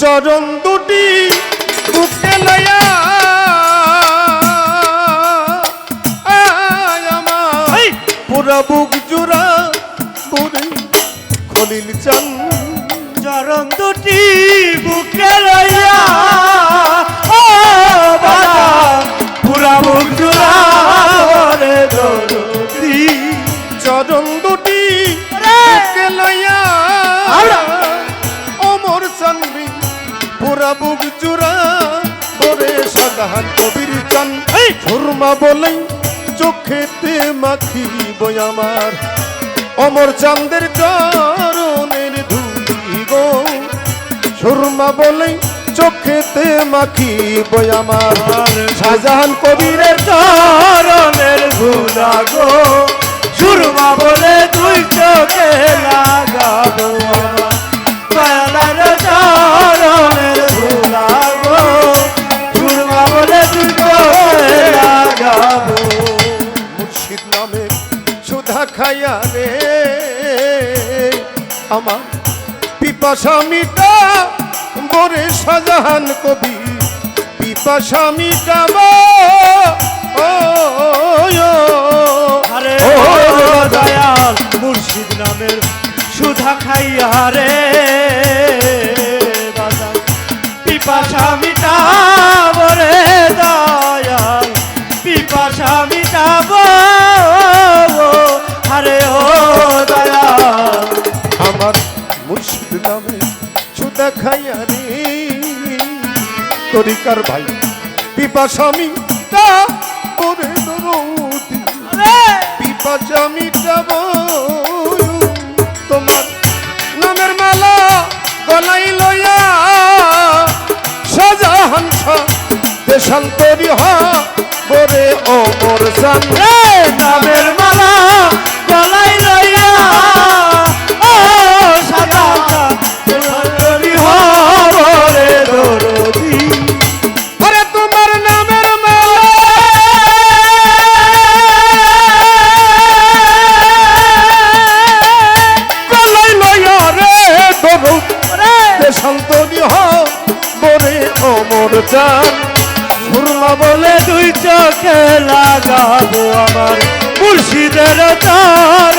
চরণ দুটি বুকে লয়া। পুরা বুক জুড়া বুড়ি খলিল চান। চরণ দুটি বুকে চান এই! সুরমা বলে চোখেতে মাখিব আমার। অমর চান্দের চরণের ধুলি গো। সুরমা বলে চোখেতে মাখিব আমার। শাহজাহান কবিরের চরণের ভুলা গো। সুরমা বলে তুই চোখে লাগাবো আমার পিপাসা মিটা বরে সাজাহান কবি। পিপাসা মিটাবো ও ও, আরে ও, ও দয়াল মুর্শিদ নামের সুধা খাইয়া রে। তরিকার ভাই পিপা স্বামী পিপা স্বামী তোমার নামের মালা গলাই লয়া সাজাহান দেশান্তরি হা বরে অমর জান। জান সুরমা বলে দুই চোখে লাগাবো আমার মুর্শিদের তার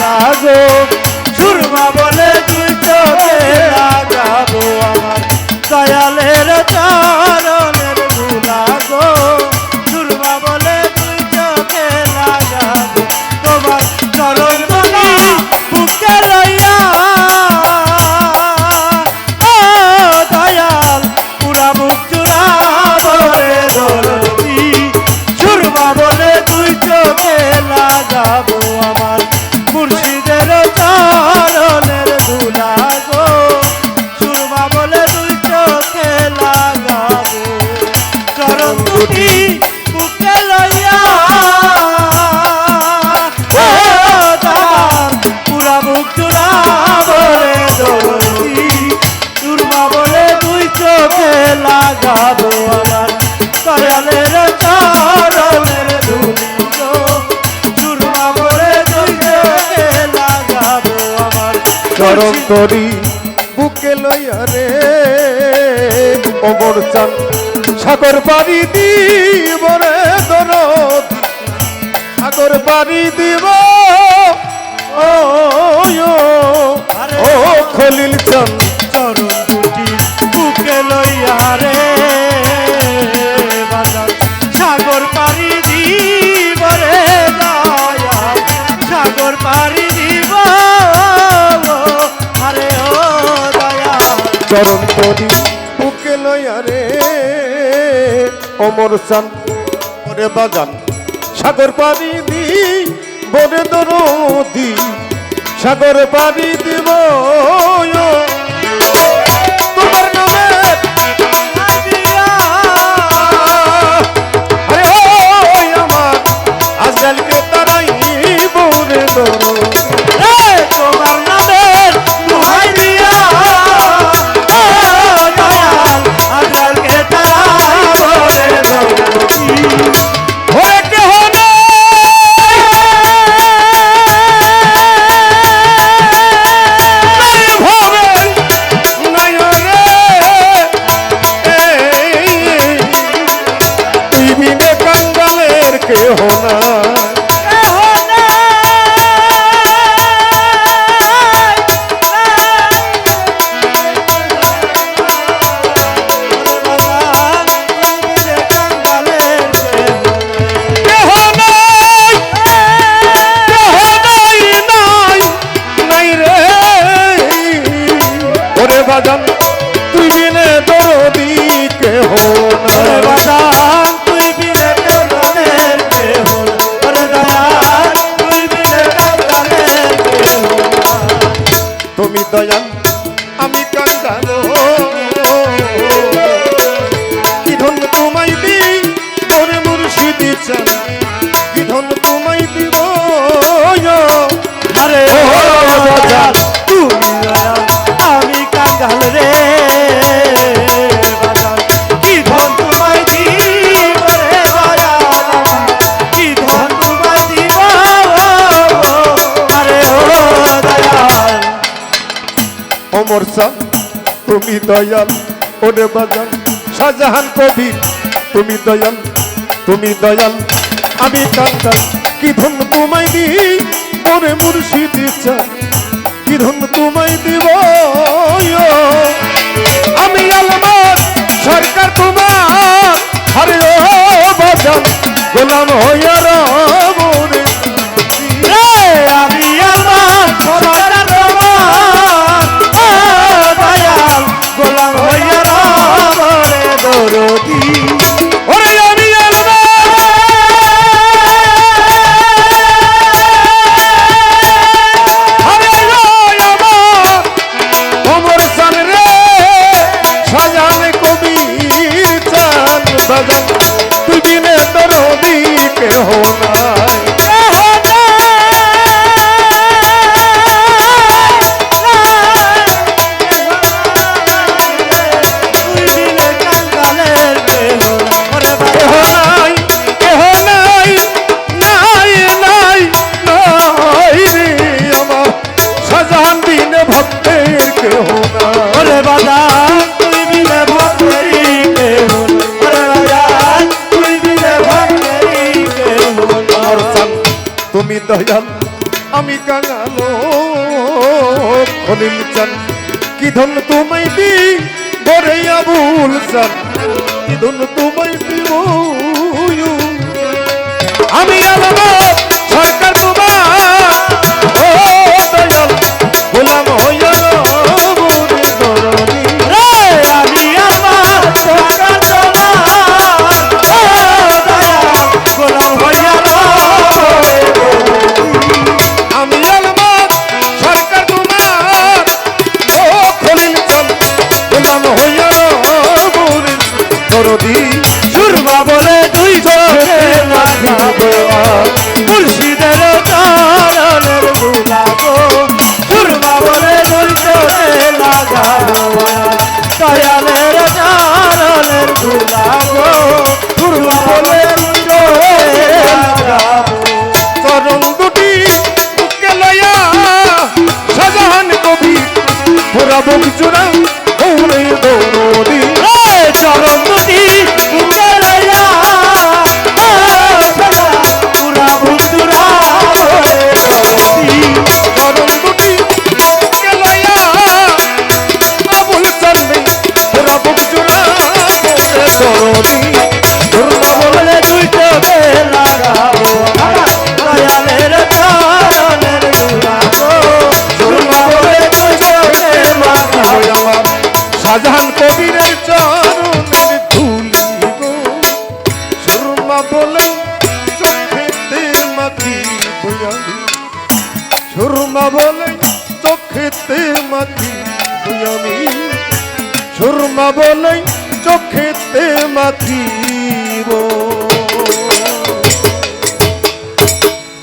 লাগাবো সাগর পাড়ি দিব রে দরদ। সাগর পাড়ি দিব ও ও, খলিল চান চরণ দুটি বুকে লইয়া রে। সাগর পাড়ি দিব রে সাগর পাড়ি দিব আরে ও দয়াল চরণ তরি অমর চান ওরে বাগান। সাগর পানি দি বনে দরদি। সাগর পানি দিব Barcelona. দয়াল আমি কান্দানো কি ধন্য তোমায় দি মোরে মুর্শিদি চান তুমি দয়াল, ওরে বাজান, শাহজাহান কবির। তুমি দয়াল তুমি দয়াল, আমি কান্তাল কি ধন তোমায় দি ওরে মুর্শিদ ইচ্ছা। কি ধন তোমায় দিব আমি আলমার, সরকার তোমার। হরে ও বাজান, গোলাম হইয়া দয়াল আমি কাঙালো। খলিল চান, কি ধন তোমায় দি বরে আবুল চান, কি ধন তোমায় দিও আমি আলো দৌড়ে দৌড়ে পাবনই চোখেতে মাথি।